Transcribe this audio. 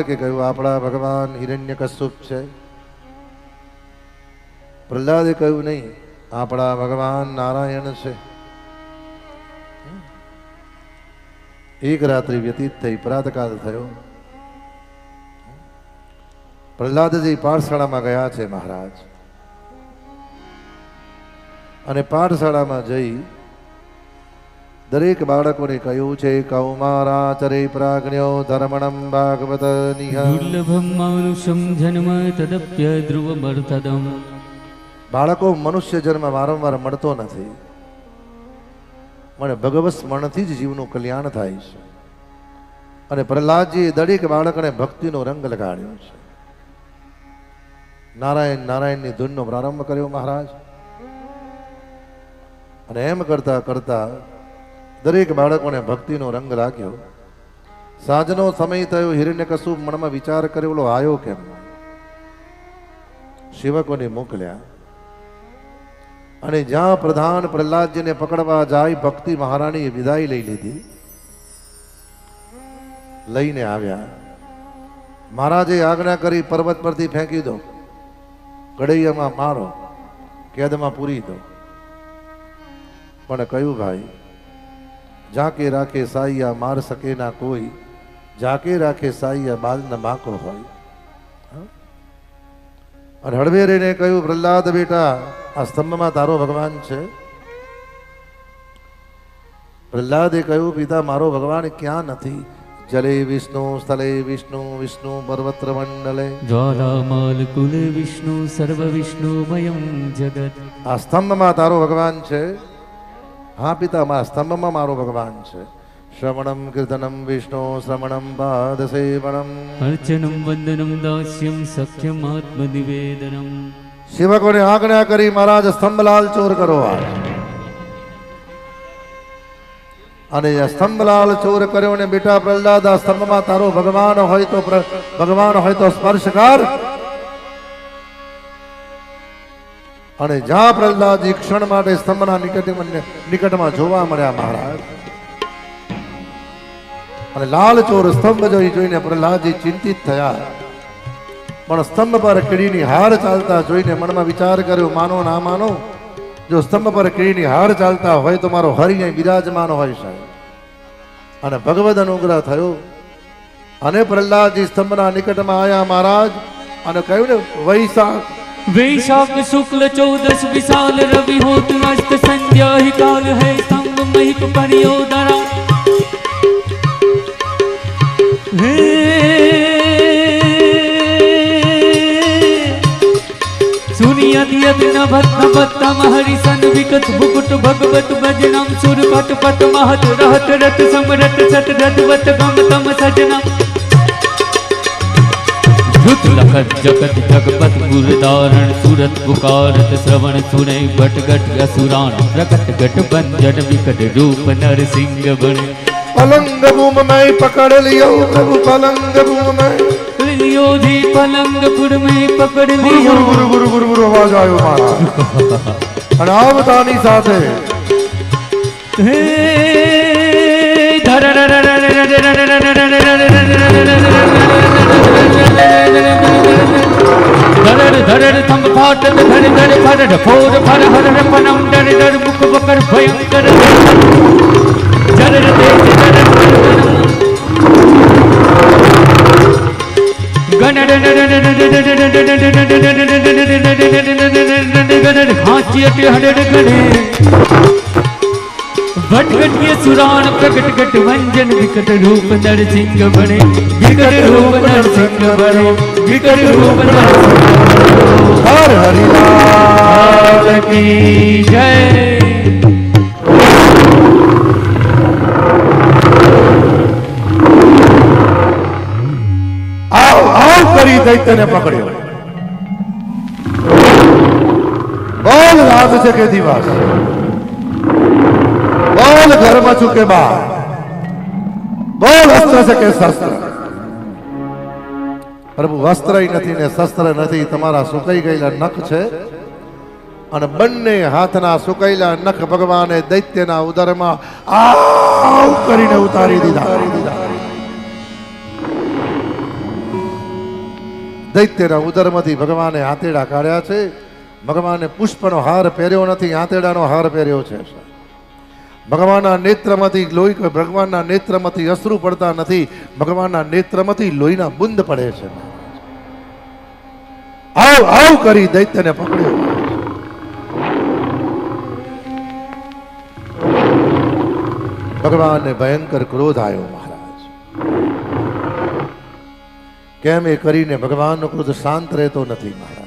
કે કહ્યું, આપણા ભગવાન હિરણ્ય કશ્યપ છે. પ્રહલાદે કહ્યું, નહીં, આપણા ભગવાન નારાયણ છે. એક રાત્રિ વ્યતીત થઈ પ્રાતકાલ થયો. પ્રહલાદજી પાઠશાળામાં ગયા છે મહારાજ. અને પાઠશાળામાં જઈ દરેક બાળકોને કહ્યું છે કૌમારાચરે પ્રાજ્ઞો ધર્મણમ ભાગવત દુર્લભમ માનુષમ જન્મ તદપ્ય ધ્રુવમર્થદમ. બાળકો મનુષ્ય જન્મ વારંવાર મળતો નથી. મને ભગવત સ્મરણથી જ જીવનું કલ્યાણ થાય છે. અને પ્રહલાદજીએ દરેક બાળકને ભક્તિનો રંગ લગાડ્યો છે. નારાયણ નારાયણની ધૂનનો પ્રારંભ કર્યો મહારાજ. અને એમ કરતા કરતા દરેક બાળકોને ભક્તિનો રંગ લાગ્યો સાંજનો સમય થયો હિરણ્ય કશું મનમાં વિચાર કર્યો ઓલો આવ્યો કેમ? સેવકોને મોકલ્યા. અને જ્યાં પ્રધાન પ્રહલાદજીને પકડવા જાય, ભક્તિ મહારાણીએ વિદાય લઈ લીધી. લઈને આવ્યા. મહારાજે આજ્ઞા કરી, પર્વત પરથી ફેંકી દો. કડૈયામાં મારો, કેદમાં પૂરી દો. પણ કયું ભાઈ જાકે રાખે સાઈયા માર શકે ના કોઈ જાકે રાખે સાઈયા બાલ ન માકો હોય. અને હળવેરીને કહ્યું પ્રહલાદ બેટા આ સ્તંભમાં તારો ભગવાન છે. પ્રહલાદે કહ્યું પિતા મારો ભગવાન ક્યાં નથી? જલે વિષ્ણુ સ્થલે વિષ્ણુ વિષ્ણુ પર્વત્ર મંડલે. જ્વાલામાલ કુલ વિષ્ણુ સર્વ વિષ્ણુમયમ જગત. આ સ્તંભમાં તારો ભગવાન છે. હા પિતામાં સ્તંભમાં મારો ભગવાન છે શ્રવણમ કીર્તનમ વિષ્ણુ શ્રવણમ પાદ સેવનમ અર્ચનમ વંદનમ દાસ્યમ સખ્યમ આત્મનિવેદનમ સેવકોને આજ્ઞા કરી મહારાજ સ્તંભલાલ ચોર કરો અને સ્તંભલાલ ચોર કર્યો ને બેટા પ્રહલાદ આ સ્તંભમાં તારો ભગવાન હોય તો ભગવાન હોય તો સ્પર્શ કર અને જ્યાં પ્રહલાદજી ક્ષણ માટે સ્તંભના નિકટમાં નિકટમાં જોવા મળ્યા મહારાજ. અને લાલ ચોર સ્તંભ જોઈ જોઈને પ્રહલાદજી ચિંતિત થયા. પણ સ્તંભ પર કીડીની હાર ચાલતા જોઈને મનમાં વિચાર કર્યો, માનો ના માનો, જો સ્તંભ પર કીડીની હાર ચાલતા હોય તો મારો હરિ અહીં બિરાજમાન હોય સાહેબ. અને ભગવદ અનુગ્રહ થયો. અને પ્રહલાદજી સ્તંભના નિકટમાં આવ્યા મહારાજ અને કહ્યું ને, વૈશાખ वैशाख शुक्ल चौदस विशाल रवि होत अस्त संध्या ही काल है स्तंभ महिप परियोदरा हे सुनिय दियत न भत न भत्तम हरिसन विकट मुकुट भगवत भजनम सुर पट पट महत रहत रत समरत सत रदवत गम तम सजनम અદ્ભુત લખત જગત જગપત ગુરદારણ સુરત પુકારત શ્રવણ સુને ભટગટ અસુરાણ. પ્રકટ ગટ બંજન વિકટ રૂપ નરસિંહ બને પલંગ ભૂમ મેં પકડ લિયો પ્રભુ પલંગ ભૂમ મેં લિયો જી પલંગ પુર મેં પકડ લિયો ગુરુ ગુરુ ગુરુ ગુરુ અવાજ આવ્યો મારા. અણાવતાની સાથે હે थम धर धर फर फोर फर हर पनम डर डर मुख बकर भयंकर जर देश जर गण घाची हडड गणे भटकट सुरान प्रकट कट वंजन विकट रूप नर सिंह बने विकट रूप સંગ ભરો દીકરીઓ હર હરિલાલ કી જય. આવ આવ કરી દૈત્યને પકડ્યો. બોલ રાત છે કે દિવસ? બોલ ઘરમાં છું કે બહાર બોલ છે કે શસ્ત્ર? પ્રભુ વસ્ત્ર નથી ને શસ્ત્ર નથી, તમારા સુકાઈ ગયેલા નખ છે. અને બંને હાથના સુકાયેલા નખ ભગવાને દૈત્યના ઉદરમાં આવ કરીને ઉતારી દીધા. દૈત્યના ઉદરમાંથી ભગવાને આંતેડા કાઢ્યા છે. ભગવાને પુષ્પનો હાર પહેર્યો નથી, આંતેડાનો હાર પહેર્યો છે. ભગવાનના નેત્રમાંથી લોહી ભગવાનના નેત્રમાંથી અશ્રુ પડતા નથી. ભગવાનના નેત્રમાંથી લોહીના બુંદ પડે છે. આવ આવ કરી દૈત્યને પકડ્યો ભગવાનને ભયંકર ક્રોધ આવ્યો મહારાજ. કેમ એ કરીને ભગવાનનો ક્રોધ શાંત રહેતો નથી મહારાજ.